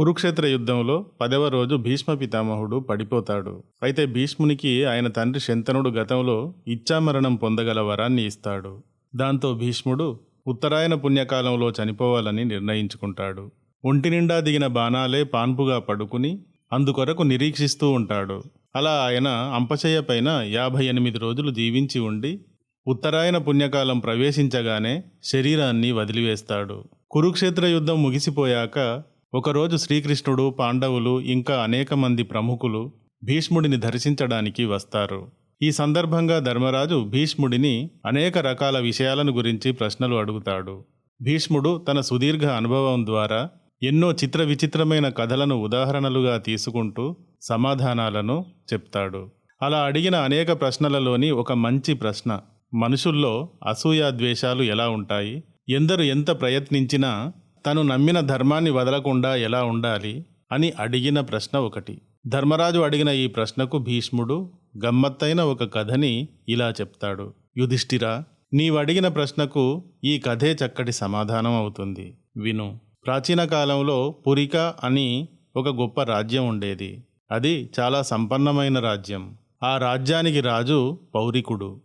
కురుక్షేత్ర యుద్ధంలో పదవ రోజు భీష్మ పితామహుడు పడిపోతాడు. అయితే భీష్మునికి ఆయన తండ్రి శంతనుడు గతంలో ఇచ్చామరణం పొందగల వరాన్ని ఇస్తాడు. దాంతో భీష్ముడు ఉత్తరాయణ పుణ్యకాలంలో చనిపోవాలని నిర్ణయించుకుంటాడు. ఒంటి నిండా దిగిన బాణాలే పాన్పుగా పడుకుని అందుకొరకు నిరీక్షిస్తూ ఉంటాడు. అలా ఆయన అంపశయ్య పైన యాభై ఎనిమిది రోజులు జీవించి ఉండి ఉత్తరాయణ పుణ్యకాలం ప్రవేశించగానే శరీరాన్ని వదిలివేస్తాడు. కురుక్షేత్ర యుద్ధం ముగిసిపోయాక ఒకరోజు శ్రీకృష్ణుడు పాండవులు ఇంకా అనేక మంది ప్రముఖులు భీష్ముడిని దర్శించడానికి వస్తారు. ఈ సందర్భంగా ధర్మరాజు భీష్ముడిని అనేక రకాల విషయాలను గురించి ప్రశ్నలు అడుగుతాడు. భీష్ముడు తన సుదీర్ఘ అనుభవం ద్వారా ఎన్నో చిత్ర విచిత్రమైన కథలను ఉదాహరణలుగా తీసుకుంటూ సమాధానాలను చెప్తాడు. అలా అడిగిన అనేక ప్రశ్నలలోని ఒక మంచి ప్రశ్న మనుషుల్లో అసూయ ద్వేషాలు ఎలా ఉంటాయి? ఎందరు ఎంత ప్రయత్నించినా తను నమ్మిన ధర్మాన్ని వదలకుండా ఎలా ఉండాలి అని అడిగిన ప్రశ్న ఒకటి. ధర్మరాజు అడిగిన ఈ ప్రశ్నకు భీష్ముడు గమ్మత్తైన ఒక కథని ఇలా చెప్తాడు. యుధిష్ఠిరా నీవడిగిన ప్రశ్నకు ఈ కథే చక్కటి సమాధానం అవుతుంది. విను. ప్రాచీన కాలంలో పురిక అని ఒక గొప్ప రాజ్యం ఉండేది. అది చాలా సంపన్నమైన రాజ్యం. ఆ రాజ్యానికి రాజు పౌరికుడు.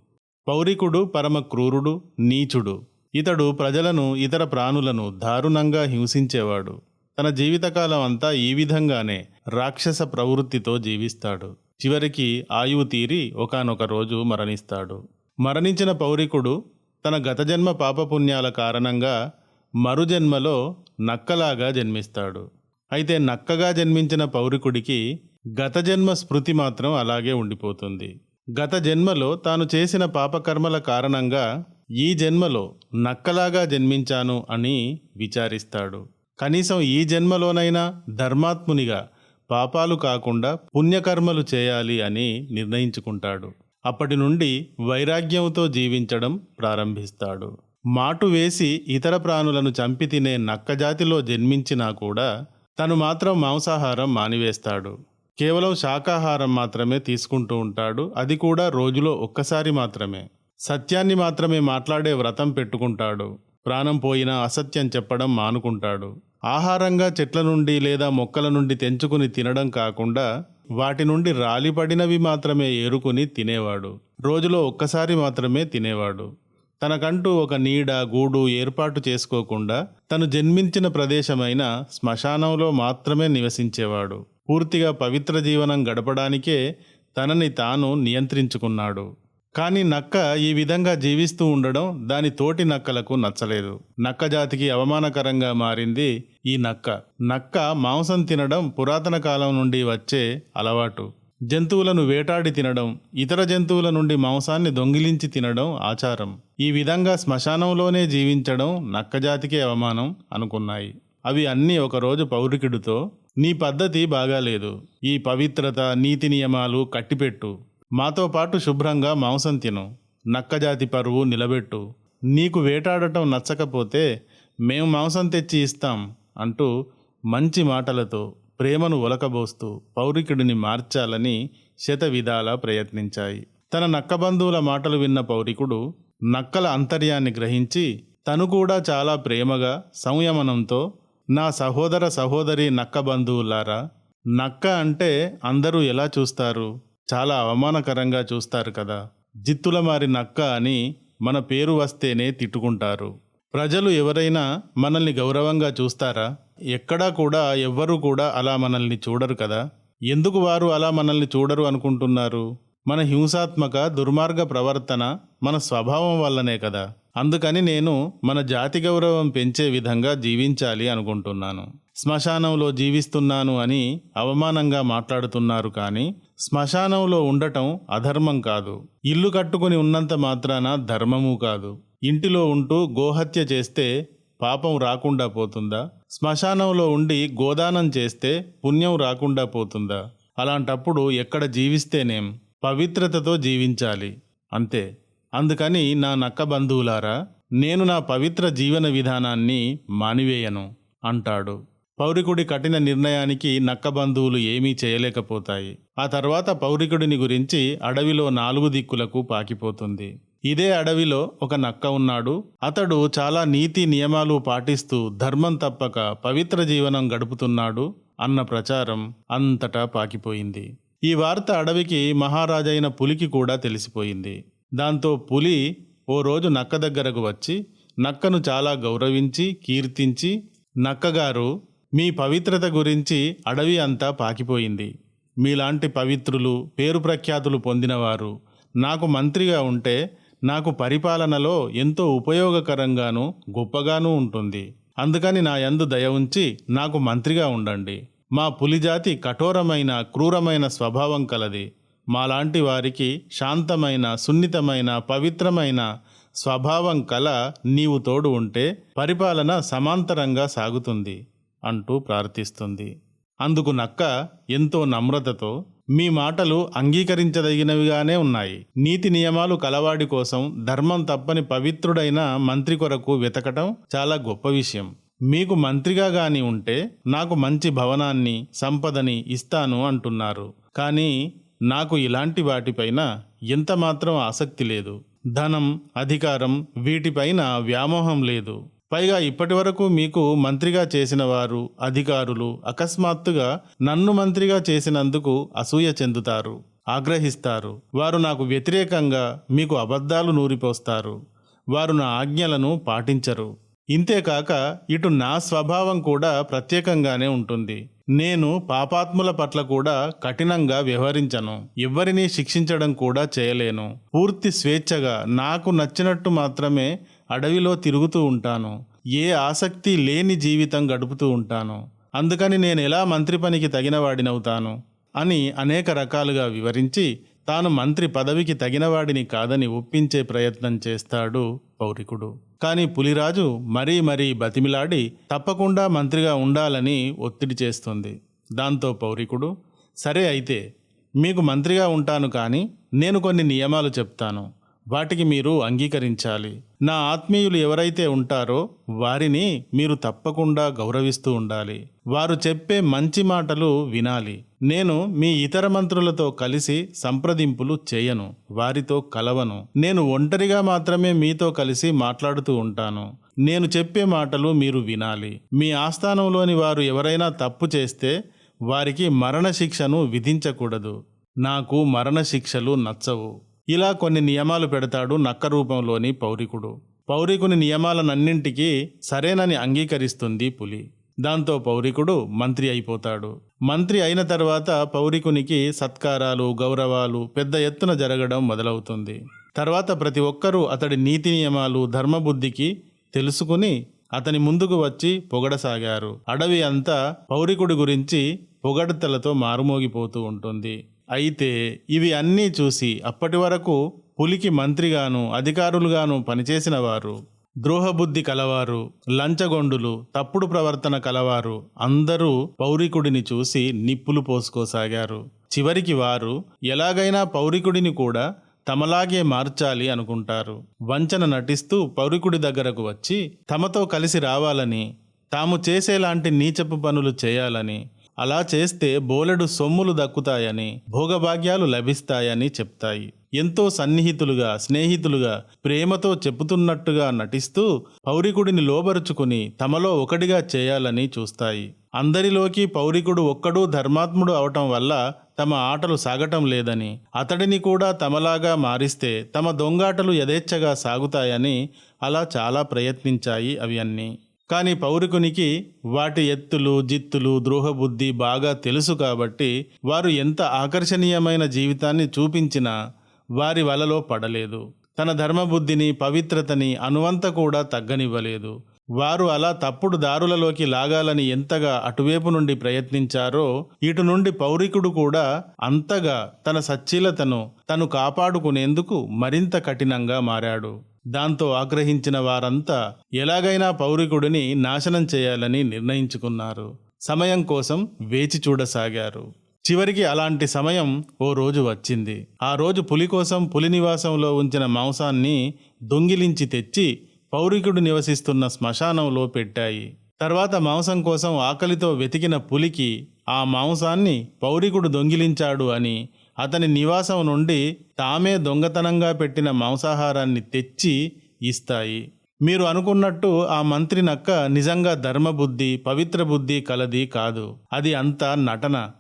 పౌరికుడు పరమ క్రూరుడు నీచుడు. ఇతడు ప్రజలను ఇతర ప్రాణులను దారుణంగా హింసించేవాడు. తన జీవితకాలం అంతా ఈ విధంగానే రాక్షస ప్రవృత్తితో జీవిస్తాడు. చివరికి ఆయువు తీరి ఒకానొక రోజు మరణిస్తాడు. మరణించిన పౌరికుడు తన గత జన్మ పాపపుణ్యాల కారణంగా మరుజన్మలో నక్కలాగా జన్మిస్తాడు. అయితే నక్కగా జన్మించిన పౌరికుడికి గత జన్మ స్మృతి మాత్రం అలాగే ఉండిపోతుంది. గత జన్మలో తాను చేసిన పాపకర్మల కారణంగా ఈ జన్మలో నక్కలాగా జన్మించాను అని విచారిస్తాడు. కనీసం ఈ జన్మలోనైనా ధర్మాత్మునిగా పాపాలు కాకుండా పుణ్యకర్మలు చేయాలి అని నిర్ణయించుకుంటాడు. అప్పటి నుండి వైరాగ్యంతో జీవించడం ప్రారంభిస్తాడు. మాటు వేసి ఇతర ప్రాణులను చంపి తినే నక్కజాతిలో జన్మించినా కూడా తను మాత్రం మాంసాహారం మానివేస్తాడు. కేవలం శాకాహారం మాత్రమే తీసుకుంటూ ఉంటాడు. అది కూడా రోజులో ఒక్కసారి మాత్రమే. సత్యాన్ని మాత్రమే మాట్లాడే వ్రతం పెట్టుకుంటాడు. ప్రాణం పోయినా అసత్యం చెప్పడం మానుకుంటాడు. ఆహారంగా చెట్ల నుండి లేదా మొక్కల నుండి తెంచుకుని తినడం కాకుండా వాటి నుండి రాలిపడినవి మాత్రమే ఏరుకుని తినేవాడు. రోజులో ఒక్కసారి మాత్రమే తినేవాడు. తనకంటూ ఒక నీడ గూడు ఏర్పాటు చేసుకోకుండా తను జన్మించిన ప్రదేశమైన శ్మశానంలో మాత్రమే నివసించేవాడు. పూర్తిగా పవిత్ర జీవనం గడపడానికే తనని తాను నియంత్రించుకున్నాడు. కానీ నక్క ఈ విధంగా జీవిస్తూ ఉండడం దాని తోటి నక్కలకు నచ్చలేదు. నక్క జాతికి అవమానకరంగా మారింది ఈ నక్క. నక్క మాంసం తినడం పురాతన కాలం నుండి వచ్చే అలవాటు. జంతువులను వేటాడి తినడం ఇతర జంతువుల నుండి మాంసాన్ని దొంగిలించి తినడం ఆచారం. ఈ విధంగా శ్మశానంలోనే జీవించడం నక్కజాతికే అవమానం అనుకున్నాయి. అవి అన్నీ ఒకరోజు పౌరికుడితో నీ పద్ధతి బాగాలేదు. ఈ పవిత్రత నీతి నియమాలు కట్టిపెట్టు. మాతో పాటు శుభ్రంగా మాంసం తిను. నక్కజాతి పరువు నిలబెట్టు. నీకు వేటాడటం నచ్చకపోతే మేము మాంసం తెచ్చి ఇస్తాం అంటూ మంచి మాటలతో ప్రేమను ఒలకబోస్తూ పౌరికుడిని మార్చాలని శత విధాలా ప్రయత్నించాయి. తన నక్క బంధువుల మాటలు విన్న పౌరికుడు నక్కల అంతర్యాన్ని గ్రహించి తను కూడా చాలా ప్రేమగా సంయమనంతో నా సహోదర సహోదరి నక్క బంధువులారా నక్క అంటే అందరూ ఎలా చూస్తారు? చాలా అవమానకరంగా చూస్తారు కదా. జిత్తుల మారి నక్క అని మన పేరు వస్తేనే తిట్టుకుంటారు. ప్రజలు ఎవరైనా మనల్ని గౌరవంగా చూస్తారా? ఎక్కడా కూడా ఎవ్వరూ కూడా అలా మనల్ని చూడరు కదా. ఎందుకు వారు అలా మనల్ని చూడరు అనుకుంటున్నారు? మన హింసాత్మక దుర్మార్గ ప్రవర్తన మన స్వభావం వల్లనే కదా. అందుకని నేను మన జాతి గౌరవం పెంచే విధంగా జీవించాలి అనుకుంటున్నాను. శ్మశానంలో జీవిస్తున్నాను అని అవమానంగా మాట్లాడుతున్నారు కానీ శ్మశానంలో ఉండటం అధర్మం కాదు. ఇల్లు కట్టుకుని ఉన్నంత మాత్రాన ధర్మము కాదు. ఇంటిలో ఉంటూ గోహత్య చేస్తే పాపం రాకుండా పోతుందా? శ్మశానంలో ఉండి గోదానం చేస్తే పుణ్యం రాకుండా పోతుందా? అలాంటప్పుడు ఎక్కడ జీవిస్తేనేం? పవిత్రతతో జీవించాలి. అంతే. అందుకని నా నక్క బంధువులారా నేను నా పవిత్ర జీవన విధానాన్ని మానివేయను అంటాడు. పౌరికుడి కఠిన నిర్ణయానికి నక్క బంధువులు ఏమీ చేయలేకపోతాయి. ఆ తర్వాత పౌరికుడిని గురించి అడవిలో నాలుగు దిక్కులకు పాకిపోతుంది. ఇదే అడవిలో ఒక నక్క ఉన్నాడు. అతడు చాలా నీతి నియమాలు పాటిస్తూ ధర్మం తప్పక పవిత్ర జీవనం గడుపుతున్నాడు అన్న ప్రచారం అంతటా పాకిపోయింది. ఈ వార్త అడవికి మహారాజైన పులికి కూడా తెలిసిపోయింది. దాంతో పులి ఓ రోజు నక్క దగ్గరకు వచ్చి నక్కను చాలా గౌరవించి కీర్తించి నక్కగారు మీ పవిత్రత గురించి అడవి అంతా పాకిపోయింది. మీలాంటి పవిత్రులు పేరు ప్రఖ్యాతులు పొందినవారు నాకు మంత్రిగా ఉంటే నాకు పరిపాలనలో ఎంతో ఉపయోగకరంగాను గొప్పగానూ ఉంటుంది. అందుకని నా యందు దయ ఉంచి నాకు మంత్రిగా ఉండండి. మా పులిజాతి కఠోరమైన క్రూరమైన స్వభావం కలది. మాలాంటి వారికి శాంతమైన సున్నితమైన పవిత్రమైన స్వభావం కల నీవు తోడు ఉంటే పరిపాలన సమాంతరంగా సాగుతుంది. అంటూ ప్రార్థిస్తుంది. అందుకు నక్క ఎంతో నమ్రతతో మీ మాటలు అంగీకరించదగినవిగానే ఉన్నాయి. నీతి నియమాలు కలవాడి కోసం ధర్మం తప్పని పవిత్రుడైన మంత్రి కొరకు వెతకటం చాలా గొప్ప విషయం. మీకు మంత్రిగా గాని ఉంటే నాకు మంచి భవనాన్ని సంపదని ఇస్తాను అంటున్నారు. కానీ నాకు ఇలాంటి వాటిపైన ఎంత మాత్రం ఆసక్తి లేదు. ధనం అధికారం వీటిపైన వ్యామోహం లేదు. పైగా ఇప్పటివరకు మీకు మంత్రిగా చేసిన వారు అధికారులు అకస్మాత్తుగా నన్ను మంత్రిగా చేసినందుకు అసూయ చెందుతారు ఆగ్రహిస్తారు. వారు నాకు వ్యతిరేకంగా మీకు అబద్ధాలు నూరిపోస్తారు. వారు నా ఆజ్ఞలను పాటించరు. ఇంతేకాక ఇటు నా స్వభావం కూడా ప్రత్యేకంగానే ఉంటుంది. నేను పాపాత్ముల పట్ల కూడా కఠినంగా వ్యవహరించను. ఎవ్వరినీ శిక్షించడం కూడా చేయలేను. పూర్తి స్వేచ్ఛగా నాకు నచ్చినట్టు మాత్రమే అడవిలో తిరుగుతూ ఉంటాను. ఏ ఆసక్తి లేని జీవితం గడుపుతూ ఉంటాను. అందుకని నేను ఎలా మంత్రి పనికి తగిన వాడినవుతాను అని అనేక రకాలుగా వివరించి తాను మంత్రి పదవికి తగినవాడిని కాదని ఒప్పించే ప్రయత్నం చేస్తాడు పౌరికుడు. కానీ పులిరాజు మరీ మరీ బతిమిలాడి తప్పకుండా మంత్రిగా ఉండాలని ఒత్తిడి చేస్తుంది. దాంతో పౌరికుడు సరే అయితే మీకు మంత్రిగా ఉంటాను కానీ నేను కొన్ని నియమాలు చెప్తాను. వాటికి మీరు అంగీకరించాలి. నా ఆత్మీయులు ఎవరైతే ఉంటారో వారిని మీరు తప్పకుండా గౌరవిస్తూ ఉండాలి. వారు చెప్పే మంచి మాటలు వినాలి. నేను మీ ఇతర మంత్రులతో కలిసి సంప్రదింపులు చేయను. వారితో కలవను. నేను ఒంటరిగా మాత్రమే మీతో కలిసి మాట్లాడుతూ ఉంటాను. నేను చెప్పే మాటలు మీరు వినాలి. మీ ఆస్థానంలోని వారు ఎవరైనా తప్పు చేస్తే వారికి మరణశిక్షను విధించకూడదు. నాకు మరణశిక్షలు నచ్చవు. ఇలా కొన్ని నియమాలు పెడతాడు నక్క రూపంలోని పౌరికుడు. పౌరికుని నియమాలనన్నింటికీ సరేనని అంగీకరిస్తుంది పులి. దాంతో పౌరికుడు మంత్రి అయిపోతాడు. మంత్రి అయిన తర్వాత పౌరికునికి సత్కారాలు గౌరవాలు పెద్ద ఎత్తున జరగడం మొదలవుతుంది. తర్వాత ప్రతి ఒక్కరూ అతడి నీతి నియమాలు ధర్మబుద్ధికి తెలుసుకుని అతని ముందుకు వచ్చి పొగడసాగారు. అడవి అంతా పౌరికుడి గురించి పొగడతలతో మారుమోగిపోతూ ఉంటుంది. అయితే ఇవి అన్నీ చూసి అప్పటి వరకు పులికి మంత్రిగాను అధికారులుగాను పనిచేసిన వారు. ద్రోహబుద్ధి కలవారు లంచగొండులు తప్పుడు ప్రవర్తన కలవారు. అందరూ పౌరికుడిని చూసి నిప్పులు పోసుకోసాగారు. చివరికి వారు ఎలాగైనా పౌరికుడిని కూడా తమలాగే మార్చాలి అనుకుంటారు. వంచన నటిస్తూ పౌరికుడి దగ్గరకు వచ్చి తమతో కలిసి రావాలని తాము చేసేలాంటి నీచపు పనులు చేయాలని అలా చేస్తే బోలెడు సొమ్ములు దక్కుతాయని భోగభాగ్యాలు లభిస్తాయని చెప్తాయి. ఎంతో సన్నిహితులుగా స్నేహితులుగా ప్రేమతో చెబుతున్నట్టుగా నటిస్తూ పౌరికుడిని లోబరుచుకుని తమలో ఒకటిగా చేయాలని చూస్తాయి. అందరిలోకి పౌరికుడు ఒక్కడూ ధర్మాత్ముడు అవటం వల్ల తమ ఆటలు సాగటం లేదని అతడిని కూడా తమలాగా మారిస్తే తమ దొంగాటలు యథేచ్ఛగా సాగుతాయని అలా చాలా ప్రయత్నించాయి అవి అన్నీ. కానీ పౌరికునికి వాటి ఎత్తులు జిత్తులు ద్రోహబుద్ధి బాగా తెలుసు కాబట్టి వారు ఎంత ఆకర్షణీయమైన జీవితాన్ని చూపించినా వారి వలలో పడలేదు. తన ధర్మబుద్ధిని పవిత్రతని అనువంత కూడా తగ్గనివ్వలేదు. వారు అలా తప్పుడు దారులలోకి లాగాలని ఎంతగా అటువైపు నుండి ప్రయత్నించారో ఇటు నుండి పౌరికుడు కూడా అంతగా తన సచ్చీలతను తను కాపాడుకునేందుకు మరింత కఠినంగా మారాడు. దాంతో ఆగ్రహించిన వారంతా ఎలాగైనా పౌరికుడిని నాశనం చేయాలని నిర్ణయించుకున్నారు. సమయం కోసం వేచి చూడసాగారు. చివరికి అలాంటి సమయం ఓ రోజు వచ్చింది. ఆ రోజు పులి కోసం పులి నివాసంలో ఉంచిన మాంసాన్ని దొంగిలించి తెచ్చి పౌరికుడు నివసిస్తున్న శ్మశానంలో పెట్టాయి. తర్వాత మాంసం కోసం ఆకలితో వెతికిన పులికి ఆ మాంసాన్ని పౌరికుడు దొంగిలించాడు అని అతని నివాసం నుండి తామే దొంగతనంగా పెట్టిన మాంసాహారాన్ని తెచ్చి ఇస్తాయి. మీరు అనుకున్నట్టు ఆ మంత్రి నక్క నిజంగా ధర్మబుద్ధి పవిత్ర బుద్ధి కలది కాదు. అది అంతా నటన.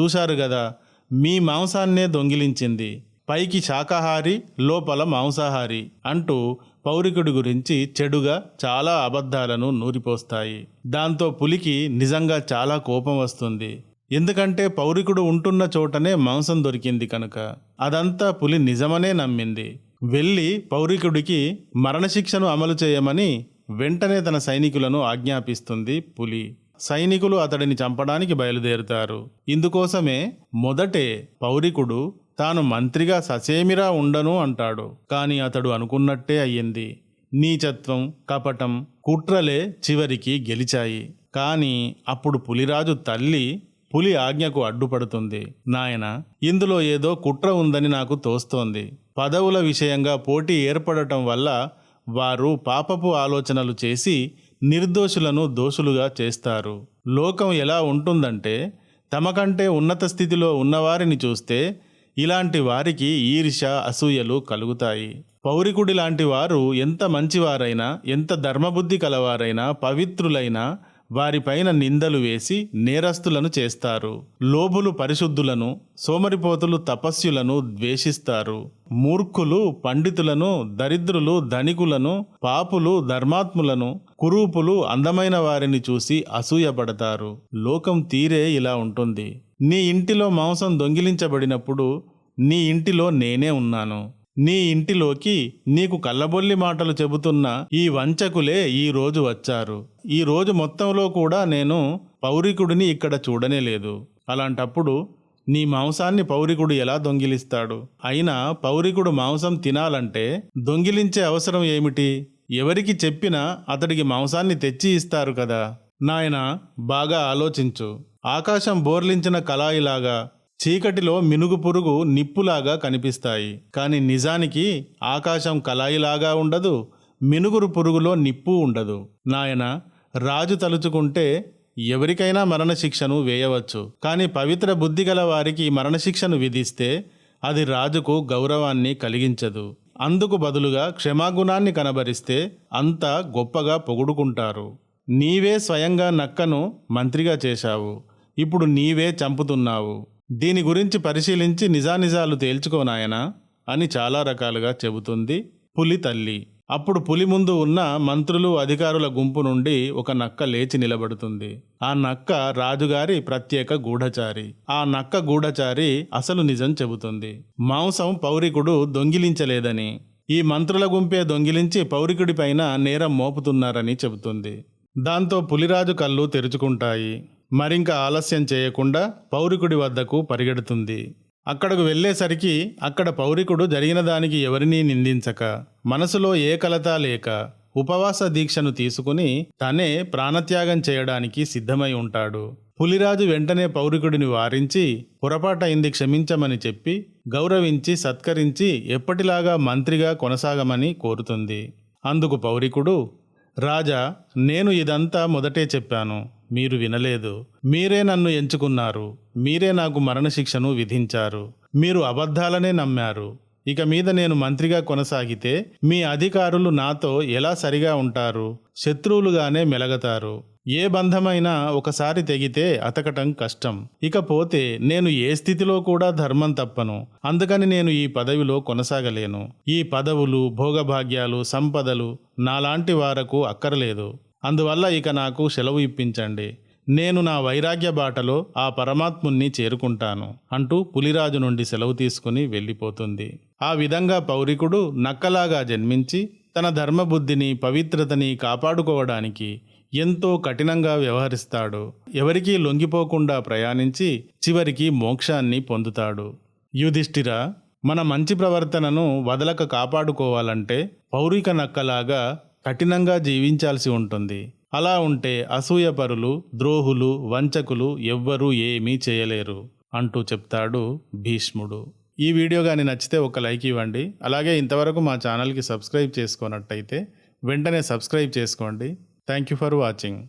చూశారు గదా మీ మాంసాన్నే దొంగిలించింది. పైకి శాకాహారి లోపల మాంసాహారి అంటూ పౌరికుడి గురించి చెడుగా చాలా అబద్ధాలను నూరిపోస్తాయి. దాంతో పులికి నిజంగా చాలా కోపం వస్తుంది. ఎందుకంటే పౌరికుడు ఉంటున్న చోటనే మాంసం దొరికింది కనుక అదంతా పులి నిజమనే నమ్మింది. వెళ్ళి పౌరికుడికి మరణశిక్షను అమలు చేయమని వెంటనే తన సైనికులను ఆజ్ఞాపిస్తుంది పులి. సైనికులు అతడిని చంపడానికి బయలుదేరుతారు. ఇందుకోసమే మొదటే పౌరికుడు తాను మంత్రిగా ససేమిరా ఉండను అంటాడు. కాని అతడు అనుకున్నట్టే అయ్యింది. నీచత్వం కపటం కుట్రలే చివరికి గెలిచాయి. కానీ అప్పుడు పులిరాజు తల్లి పులి ఆజ్ఞకు అడ్డుపడుతుంది. నాయన ఇందులో ఏదో కుట్ర ఉందని నాకు తోస్తోంది. పదవుల విషయంగా పోటీ ఏర్పడటం వల్ల వారు పాపపు ఆలోచనలు చేసి నిర్దోషులను దోషులుగా చేస్తారు. లోకం ఎలా ఉంటుందంటే తమకంటే ఉన్నత స్థితిలో ఉన్నవారిని చూస్తే ఇలాంటి వారికి ఈర్ష అసూయలు కలుగుతాయి. పౌరికుడి లాంటి వారు ఎంత మంచివారైనా ఎంత ధర్మబుద్ధి కలవారైనా పవిత్రులైనా వారిపైన నిందలు వేసి నేరస్తులను చేస్తారు. లోబులు పరిశుద్ధులను సోమరిపోతులు తపస్సులను ద్వేషిస్తారు. మూర్ఖులు పండితులను దరిద్రులు ధనికులను పాపులు ధర్మాత్ములను కురూపులు అందమైన వారిని చూసి అసూయపడతారు. లోకం తీరే ఇలా ఉంటుంది. నీ ఇంటిలో మాంసం దొంగిలించబడినప్పుడు నీ ఇంటిలో నేనే ఉన్నాను. నీ ఇంటిలోకి నీకు కళ్ళబొల్లి మాటలు చెబుతున్న ఈ వంచకులే ఈ రోజు వచ్చారు. ఈ రోజు మొత్తంలో కూడా నేను పౌరికుడిని ఇక్కడ చూడనే లేదు. అలాంటప్పుడు నీ మాంసాన్ని పౌరికుడు ఎలా దొంగిలిస్తాడు? అయినా పౌరికుడు మాంసం తినాలంటే దొంగిలించే అవసరం ఏమిటి? ఎవరికి చెప్పినా అతడికి మాంసాన్ని తెచ్చి ఇస్తారు కదా. నాయన బాగా ఆలోచించు. ఆకాశం బోర్లించిన కళాయిలాగా చీకటిలో మినుగు పురుగు నిప్పులాగా కనిపిస్తాయి. కానీ నిజానికి ఆకాశం కలాయిలాగా ఉండదు మినుగురు పురుగులో నిప్పు ఉండదు. నాయన రాజు తలుచుకుంటే ఎవరికైనా మరణశిక్షను వేయవచ్చు. కానీ పవిత్ర బుద్ధి గల వారికి మరణశిక్షను విధిస్తే అది రాజుకు గౌరవాన్ని కలిగించదు. అందుకు బదులుగా క్షమాగుణాన్ని కనబరిస్తే అంతా గొప్పగా పొగుడుకుంటారు. నీవే స్వయంగా నక్కను మంత్రిగా చేశావు. ఇప్పుడు నీవే చంపుతున్నావు. దీని గురించి పరిశీలించి నిజానిజాలు తేల్చుకోనాయనా అని చాలా రకాలుగా చెబుతుంది పులి తల్లి. అప్పుడు పులి ముందు ఉన్న మంత్రులు అధికారుల గుంపు నుండి ఒక నక్క లేచి నిలబడుతుంది. ఆ నక్క రాజుగారి ప్రత్యేక గూఢచారి. ఆ నక్క గూఢచారి అసలు నిజం చెబుతుంది. మాంసం పౌరికుడు దొంగిలించలేదని. ఈ మంత్రుల గుంపే దొంగిలించి పౌరికుడిపైన నేరం మోపుతున్నారని చెబుతుంది. దాంతో పులిరాజు కళ్ళు తెరుచుకుంటాయి. మరింక ఆలస్యం చేయకుండా పౌరికుడి వద్దకు పరిగెడుతుంది. అక్కడకు వెళ్ళేసరికి అక్కడ పౌరికుడు జరిగిన దానికి ఎవరినీ నిందించక మనసులో ఏ కలత లేక ఉపవాస దీక్షను తీసుకుని తనే ప్రాణత్యాగం చేయడానికి సిద్ధమై ఉంటాడు. పులిరాజు వెంటనే పౌరికుడిని వారించి పొరపాటైంది క్షమించమని చెప్పి గౌరవించి సత్కరించి ఎప్పటిలాగా మంత్రిగా కొనసాగమని కోరుతుంది. అందుకు పౌరికుడు రాజా నేను ఇదంతా మొదటే చెప్పాను. మీరు వినలేదు. మీరే నన్ను ఎంచుకున్నారు. మీరే నాకు మరణశిక్షను విధించారు. మీరు అబద్ధాలనే నమ్మారు. ఇక మీద నేను మంత్రిగా కొనసాగితే మీ అధికారులు నాతో ఎలా సరిగా ఉంటారు? శత్రువులుగానే మెలగతారు. ఏ బంధమైనా ఒకసారి తెగితే అతకటం కష్టం. ఇకపోతే నేను ఏ స్థితిలో కూడా ధర్మం తప్పను. అందుకని నేను ఈ పదవిలో కొనసాగలేను. ఈ పదవులు భోగభాగ్యాలు సంపదలు నాలాంటి వారకు అక్కరలేదు. అందువల్ల ఇక నాకు సెలవు ఇప్పించండి. నేను నా వైరాగ్య బాటలో ఆ పరమాత్ముణ్ణి చేరుకుంటాను అంటూ పులిరాజు నుండి సెలవు తీసుకుని వెళ్ళిపోతుంది. ఆ విధంగా పౌరికుడు నక్కలాగా జన్మించి తన ధర్మబుద్ధిని పవిత్రతని కాపాడుకోవడానికి ఎంతో కఠినంగా వ్యవహరిస్తాడు. ఎవరికీ లొంగిపోకుండా ప్రయాణించి చివరికి మోక్షాన్ని పొందుతాడు. యుధిష్ఠిర మన మంచి ప్రవర్తనను వదలక కాపాడుకోవాలంటే పౌరిక నక్కలాగా కఠినంగా జీవించాల్సి ఉంటుంది. అలా ఉంటే అసూయపరులు ద్రోహులు వంచకులు ఎవ్వరూ ఏమీ చేయలేరు అంటూ చెప్తాడు భీష్ముడు. ఈ వీడియో కానీ నచ్చితే ఒక లైక్ ఇవ్వండి. అలాగే ఇంతవరకు మా ఛానల్కి సబ్స్క్రైబ్ చేసుకున్నట్టయితే వెంటనే సబ్స్క్రైబ్ చేసుకోండి. Thank you for watching.